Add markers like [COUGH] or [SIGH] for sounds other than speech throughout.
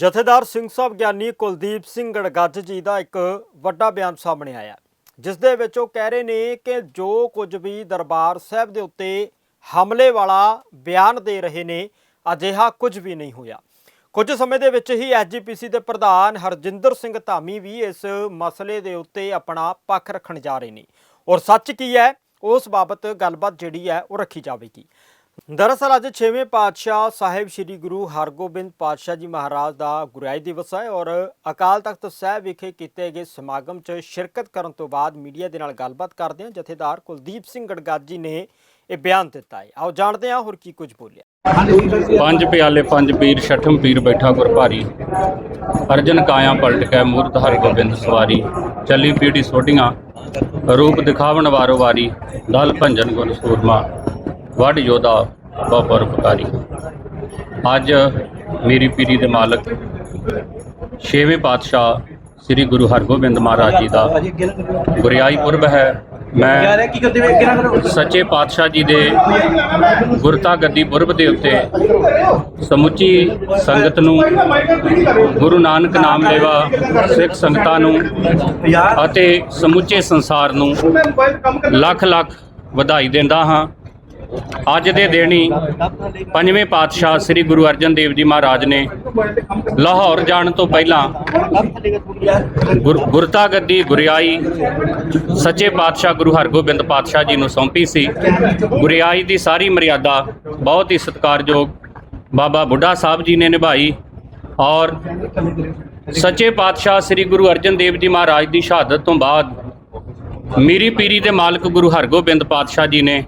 ਜਥੇਦਾਰ ਸਿੰਘ ਸਾਹਿਬ ਗਿਆਨੀ ਕੁਲਦੀਪ ਸਿੰਘ ਗੜਗੱਜ ਜੀ ਦਾ ਇੱਕ ਵੱਡਾ ਬਿਆਨ ਸਾਹਮਣੇ ਆਇਆ, ਜਿਸ ਦੇ ਵਿੱਚ ਉਹ ਕਹਿ ਰਹੇ ਨੇ ਕਿ ਜੋ ਕੁਝ ਵੀ ਦਰਬਾਰ ਸਾਹਿਬ ਦੇ ਉੱਤੇ ਹਮਲੇ ਵਾਲਾ ਬਿਆਨ ਦੇ ਰਹੇ ਨੇ, ਅਜਿਹਾ ਕੁਝ ਵੀ ਨਹੀਂ ਹੋਇਆ। ਕੁਝ ਸਮੇਂ ਦੇ ਵਿੱਚ ਹੀ ਐਸਜੀਪੀਸੀ ਦੇ ਪ੍ਰਧਾਨ ਹਰਜਿੰਦਰ ਸਿੰਘ ਧਾਮੀ ਵੀ ਇਸ ਮਸਲੇ ਦੇ ਉੱਤੇ ਆਪਣਾ ਪੱਖ ਰੱਖਣ ਜਾ ਰਹੇ ਨੇ। ਔਰ ਸੱਚ ਕੀ ਹੈ, ਉਸ ਬਾਬਤ ਗੱਲਬਾਤ ਜਿਹੜੀ ਹੈ ਉਹ ਰੱਖੀ ਜਾਵੇਗੀ। ਦਰਅਸਲ ਅੱਜ 6ਵੇਂ ਪਾਤਸ਼ਾਹ ਸਾਹਿਬ ਸ੍ਰੀ ਗੁਰੂ ਹਰਗੋਬਿੰਦ ਪਾਤਸ਼ਾਹ ਜੀ ਮਹਾਰਾਜ ਦਾ ਗੁਰਿਆਈ ਦਿਵਸ ਹੈ ਔਰ ਅਕਾਲ ਤਖਤ ਸਾਹਿਬ ਵਿਖੇ ਕੀਤੇ ਗਏ ਸਮਾਗਮ 'ਚ ਸ਼ਿਰਕਤ ਕਰਨ ਤੋਂ ਬਾਅਦ ਮੀਡੀਆ ਦੇ ਨਾਲ ਗੱਲਬਾਤ ਕਰਦੇ ਹਾਂ। ਜਥੇਦਾਰ ਕੁਲਦੀਪ ਸਿੰਘ ਗੜਗੱਜ ਜੀ ਨੇ ਇਹ ਬਿਆਨ ਦਿੱਤਾ ਹੈ। ਆਓ ਜਾਣਦੇ ਹਾਂ ਹੋਰ ਕੀ ਕੁਝ ਬੋਲਿਆ। ਪੰਜ ਪਿਆਲੇ, ਪੰਜ ਪੀਰ, ਛਠਮ ਪੀਰ ਬੈਠਾ ਗੁਰ ਭਾਰੀ ਅਰਜਨ ਕਾਇਆ ਪਲਟ ਕੇ ਮੂਰਤ ਹਰਿ ਗੋਬਿੰਦ ਸਵਾਰੀ। ਚੱਲੀ ਪੀੜੀ ਸੋਢੀਆਂ, ਰੂਪ ਦਿਖਾਵਣ ਵਾਰੋ ਵਾਰੀ। ਦਲ ਭੰਜਨ ਗੁਰ ਸੂਰਮਾ। ਵੱਡ ਯੋਧਾ ਬਹੁਪਰ ਪੁਕਾਰੀ ਅੱਜ ਮੇਰੀ ਪੀਰੀ ਦੇ ਮਾਲਕ ਛੇਵੇਂ ਪਾਤਸ਼ਾਹ ਸ੍ਰੀ ਗੁਰੂ ਹਰਗੋਬਿੰਦ ਮਹਾਰਾਜ ਜੀ ਦਾ ਗੁਰਿਆਈ ਪੁਰਬ ਹੈ। ਮੈਂ ਸੱਚੇ ਪਾਤਸ਼ਾਹ ਜੀ ਦੇ ਗੁਰਤਾ ਗੱਦੀ ਪੁਰਬ ਦੇ ਉੱਤੇ ਸਮੁੱਚੀ ਸੰਗਤ ਨੂੰ, ਗੁਰੂ ਨਾਨਕ ਨਾਮ ਲੈਵਾ ਸਿੱਖ ਸੰਗਤਾਂ ਨੂੰ ਅਤੇ ਸਮੁੱਚੇ ਸੰਸਾਰ ਨੂੰ ਲੱਖ ਲੱਖ ਵਧਾਈ ਦਿੰਦਾ ਹਾਂ। ਅੱਜ ਦੇ ਦੇਣੀ ਪੰਜਵੇਂ ਪਾਤਸ਼ਾਹ ਸ੍ਰੀ ਗੁਰੂ ਅਰਜਨ ਦੇਵ ਜੀ ਮਹਾਰਾਜ ਨੇ ਲਾਹੌਰ ਜਾਣ ਤੋਂ ਪਹਿਲਾਂ ਗੁਰ- ਗੁਰਤਾ ਗੱਦੀ ਗੁਰਿਆਈ ਸੱਚੇ ਪਾਤਸ਼ਾਹ ਗੁਰੂ ਹਰਗੋਬਿੰਦ ਪਾਤਸ਼ਾਹ ਜੀ ਨੂੰ ਸੌਂਪੀ ਸੀ। ਗੁਰਿਆਈ ਦੀ ਸਾਰੀ ਮਰਿਆਦਾ ਬਹੁਤ ਹੀ ਸਤਿਕਾਰਯੋਗ ਬਾਬਾ ਬੁੱਢਾ ਸਾਹਿਬ ਜੀ ਨੇ ਨਿਭਾਈ ਔਰ ਸੱਚੇ ਪਾਤਸ਼ਾਹ ਸ੍ਰੀ ਗੁਰੂ ਅਰਜਨ ਦੇਵ ਜੀ ਮਹਾਰਾਜ ਦੀ ਸ਼ਹਾਦਤ ਤੋਂ ਬਾਅਦ ਮੀਰੀ ਪੀਰੀ ਦੇ ਮਾਲਕ ਗੁਰੂ ਹਰਗੋਬਿੰਦ ਪਾਤਸ਼ਾਹ ਜੀ ਨੇ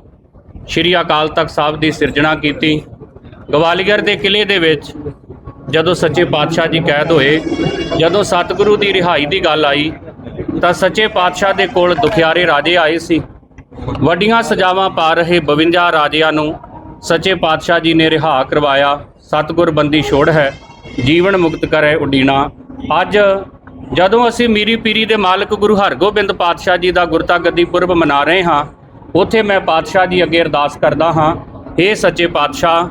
ਸ਼੍ਰੀ ਅਕਾਲ ਤਖਤ ਸਾਹਿਬ ਦੀ ਸਿਰਜਣਾ ਕੀਤੀ। ਗਵਾਲੀਅਰ ਦੇ ਕਿਲੇ ਦੇ ਵਿੱਚ ਜਦੋਂ ਸੱਚੇ ਪਾਤਸ਼ਾਹ ਜੀ ਕੈਦ ਹੋਏ, ਜਦੋਂ ਸਤਿਗੁਰੂ ਦੀ ਰਿਹਾਈ ਦੀ ਗੱਲ ਆਈ, ਤਾਂ ਸੱਚੇ ਪਾਤਸ਼ਾਹ ਦੇ ਕੋਲ ਦੁਖਿਆਰੇ ਰਾਜੇ ਆਏ ਸੀ। ਵੱਡੀਆਂ ਸਜ਼ਾਵਾਂ ਪਾ ਰਹੇ 52 ਰਾਜਿਆਂ ਨੂੰ ਸੱਚੇ ਪਾਤਸ਼ਾਹ ਜੀ ਨੇ ਰਿਹਾ ਕਰਵਾਇਆ। ਸਤਿਗੁਰ ਬੰਦੀ ਛੋੜ ਹੈ, ਜੀਵਨ ਮੁਕਤ ਕਰੇ ਉਡੀਣਾ। ਅੱਜ ਜਦੋਂ ਅਸੀਂ ਮੀਰੀ ਪੀਰੀ ਦੇ ਮਾਲਕ ਗੁਰੂ ਹਰਗੋਬਿੰਦ ਪਾਤਸ਼ਾਹ ਜੀ ਦਾ ਗੁਰਤਾ ਗੱਦੀ ਪੁਰਬ ਮਨਾ ਰਹੇ ਹਾਂ ਉੱਥੇ ਮੈਂ ਪਾਤਸ਼ਾਹ ਜੀ ਅੱਗੇ ਅਰਦਾਸ ਕਰਦਾ ਹਾਂ ਏ ਸੱਚੇ ਪਾਤਸ਼ਾਹ,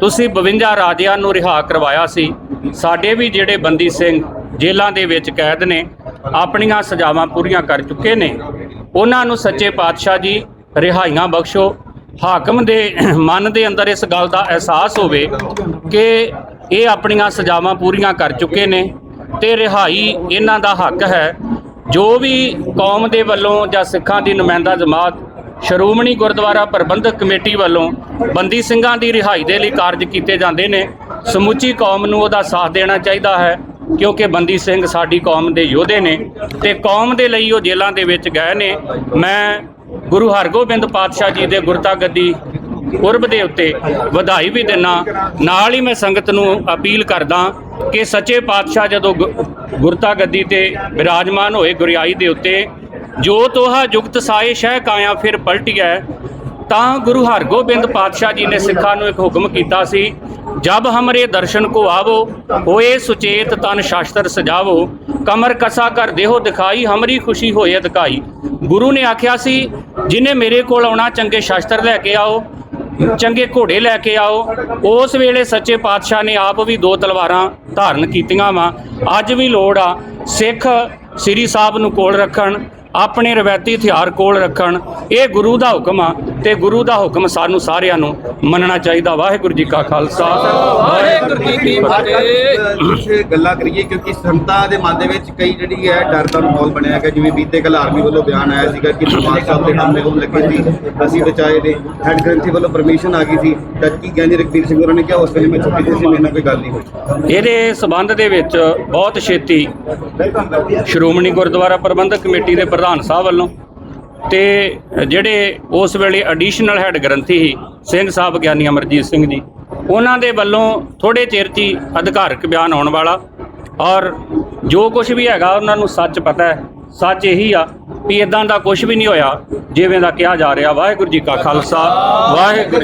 ਤੁਸੀਂ 52 ਰਾਜਿਆਂ ਨੂੰ ਰਿਹਾ ਕਰਵਾਇਆ ਸੀ। ਸਾਡੇ ਵੀ ਜਿਹੜੇ ਬੰਦੀ ਸਿੰਘ ਜੇਲ੍ਹਾਂ ਦੇ ਵਿੱਚ ਕੈਦ ਨੇ, ਆਪਣੀਆਂ ਸਜ਼ਾਵਾਂ ਪੂਰੀਆਂ ਕਰ ਚੁੱਕੇ ਨੇ। ਉਹਨਾਂ ਨੂੰ ਸੱਚੇ ਪਾਤਸ਼ਾਹ ਜੀ ਰਿਹਾਈਆਂ ਬਖਸ਼ੋ। ਹਾਕਮ ਦੇ [CLEARS THROAT] ਮਨ ਦੇ ਅੰਦਰ ਇਸ ਗੱਲ ਦਾ ਅਹਿਸਾਸ ਹੋਵੇ ਕਿ ਇਹ ਆਪਣੀਆਂ ਸਜ਼ਾਵਾਂ ਪੂਰੀਆਂ ਕਰ ਚੁੱਕੇ ਨੇ ਤੇ ਰਿਹਾਈ ਇਹਨਾਂ ਦਾ ਹੱਕ ਹੈ। ਜੋ ਵੀ ਕੌਮ ਦੇ ਵੱਲੋਂ ਜਾਂ ਸਿੱਖਾਂ ਦੀ ਨੁਮਾਇੰਦਾ ਜਮਾਤ ਸ਼੍ਰੋਮਣੀ ਗੁਰਦੁਆਰਾ ਪ੍ਰਬੰਧਕ ਕਮੇਟੀ ਵੱਲੋਂ ਬੰਦੀ ਸਿੰਘਾਂ ਦੀ ਰਿਹਾਈ ਦੇ ਲਈ ਕਾਰਜ ਕੀਤੇ ਜਾਂਦੇ ਨੇ। ਸਮੁੱਚੀ ਕੌਮ ਨੂੰ ਉਹਦਾ ਸਾਥ ਦੇਣਾ ਚਾਹੀਦਾ ਹੈ, ਕਿਉਂਕਿ ਬੰਦੀ ਸਿੰਘ ਸਾਡੀ ਕੌਮ ਦੇ ਯੋਧੇ ਨੇ ਤੇ ਕੌਮ ਦੇ ਲਈ ਉਹ ਜੇਲ੍ਹਾਂ ਦੇ ਵਿੱਚ ਗਏ ਨੇ। ਮੈਂ ਗੁਰੂ ਹਰਗੋਬਿੰਦ ਪਾਤਸ਼ਾਹ ਜੀ ਦੇ ਗੁਰਤਾ ਗੱਦੀ ਪੁਰਬ ਦੇ ਉੱਤੇ ਵਧਾਈ ਵੀ ਦਿੰਨਾ। ਨਾਲ ਹੀ ਮੈਂ ਸੰਗਤ ਨੂੰ ਅਪੀਲ ਕਰਦਾ ਕਿ ਸੱਚੇ ਪਾਤਸ਼ਾਹ ਜਦੋਂ ਗੁ- ਗੁਰਤਾ ਗੱਦੀ ਤੇ ਵਿਰਾਜਮਾਨ ਹੋਏ ਗੁਰਿਆਈ ਦੇ ਉੱਤੇ ਜੋ ਤੋਹਾ ਜੁਗਤ ਸਾਏ ਸ਼ਹਿ ਕਾਇਆ ਫਿਰ ਪਲਟਿਐ, ਤਾਂ ਗੁਰੂ ਹਰਗੋਬਿੰਦ ਪਾਤਸ਼ਾਹ ਜੀ ਨੇ ਸਿੱਖਾਂ ਨੂੰ ਇੱਕ ਹੁਕਮ ਕੀਤਾ ਸੀ, ਜਬ ਹਮਰੇ ਦਰਸ਼ਨ ਕੋ ਆਵੋ, ਹੋਏ ਸੁਚੇਤ ਤਨ ਸ਼ਾਸਤਰ ਸਜਾਵੋ, ਕਮਰ ਕਸਾ ਕਰ ਦੇਹੋ ਦਿਖਾਈ, ਹਮਰੀ ਖੁਸ਼ੀ ਹੋਏ ਅਧਿਕਾਈ। ਗੁਰੂ ਨੇ ਆਖਿਆ ਸੀ, ਜਿਨੇ ਮੇਰੇ ਕੋਲ ਆਉਣਾ ਚੰਗੇ ਸ਼ਾਸਤਰ ਲੈ ਕੇ ਆਓ, ਚੰਗੇ ਘੋੜੇ ਲੈ ਕੇ ਆਓ, ਉਸ ਵੇਲੇ ਸੱਚੇ ਪਾਤਸ਼ਾਹ ਨੇ ਆਪ ਵੀ ਦੋ ਤਲਵਾਰਾਂ ਧਾਰਨ ਕੀਤੀਆਂ ਵਾ। ਅੱਜ ਵੀ ਲੋੜ ਆ ਸਿੱਖ ਸ੍ਰੀ ਸਾਹਿਬ ਨੂੰ ਕੋਲ ਰੱਖਣ ਆਪਣੇ ਰਵਾਇਤੀ ਹਥਿਆਰ ਕੋਲ ਰੱਖਣ ਇਹ ਗੁਰੂ ਦਾ ਹੁਕਮ ਆ। ਤੇ ਗੁਰੂ ਦਾ ਹੁਕਮ ਸਾਨੂੰ ਸਾਰਿਆਂ ਨੂੰ ਮੰਨਣਾ ਚਾਹੀਦਾ। ਵਾਹਿਗੁਰੂ ਜੀ ਕਾ ਖਾਲਸਾ। ਵਾਹਿਗੁਰੂ ਜੀ ਕੀ ਫਤਿਹ। ਕੁਝ ਗੱਲਾਂ ਕਰੀਏ ਕਿਉਂਕਿ ਸੰਤਾਂ ਦੇ ਮਨ ਦੇ ਵਿੱਚ ਕਈ ਜਿਹੜੀ ਹੈ ਡਰ ਦਾ ਮਾਹੌਲ ਬਣਿਆ ਹੈਗਾ। ਜਿਵੇਂ ਬੀਤੇ ਕੱਲ ਆਰਮੀ ਵੱਲੋਂ ਬਿਆਨ ਆਇਆ ਸੀਗਾ ਕਿ ਦਰਬਾਰ ਸਾਹਿਬ ਦੇ ਹਮਲੇ ਹੋਣ ਲੱਗੇ ਸੀ। ਅਸੀਂ ਬਚਾਏ ਨੇ। ਹੈਡ ਗ੍ਰੰਥੀ ਵੱਲੋਂ ਪਰਮਿਸ਼ਨ ਆ ਗਈ ਸੀ। ਜਦਕਿ ਗਿਆਨੀ ਰਕਬੀਰ ਸਿੰਘ ਹੋਰਾਂ ਨੇ ਕਿਹਾ ਉਸ ਵੇਲੇ ਮੈਂ ਛੁੱਟੀ ਤੇ ਸੀ ਮੇਰੇ ਨਾਲ ਕੋਈ ਗੱਲ ਨਹੀਂ ਹੋਈ। ਇਹਦੇ ਸਬੰਧ ਦੇ ਵਿੱਚ ਬਹੁਤ ਛੇਤੀ ਸ਼੍ਰੋਮਣੀ ਗੁਰਦੁਆਰਾ ਪ੍ਰਬੰਧਕ ਕਮੇਟੀ ਦੇ ਪ੍ਰਧਾਨ ਸਾਹਿਬ ਵੱਲੋਂ ਤੇ ਜਿਹੜੇ ਉਸ ਵੇਲੇ ਐਡੀਸ਼ਨਲ ਹੈੱਡ ਗ੍ਰੰਥੀ ਸੀ, ਸਿੰਘ ਸਾਹਿਬ ਗਿਆਨੀ ਅਮਰਜੀਤ ਸਿੰਘ ਜੀ, ਉਹਨਾਂ ਦੇ ਵੱਲੋਂ ਥੋੜੇ ਚਿਰ 'ਚ ਹੀ ਅਧਿਕਾਰਕ ਬਿਆਨ ਆਉਣ ਵਾਲਾ ਔਰ ਜੋ ਕੁਝ ਵੀ ਹੈਗਾ ਉਹਨਾਂ ਨੂੰ ਸੱਚ ਪਤਾ ਹੈ, ਸੱਚ ਇਹੀ ਆ ਵੀ ਇਦਾਂ ਦਾ ਕੁਝ ਵੀ ਨਹੀਂ ਹੋਇਆ, ਜਿਵੇਂ ਦਾ ਕਿਹਾ ਜਾ ਰਿਹਾ, ਵਾਹਿਗੁਰੂ ਜੀ ਕਾ ਖਾਲਸਾ, ਵਾਹਿਗੁਰੂ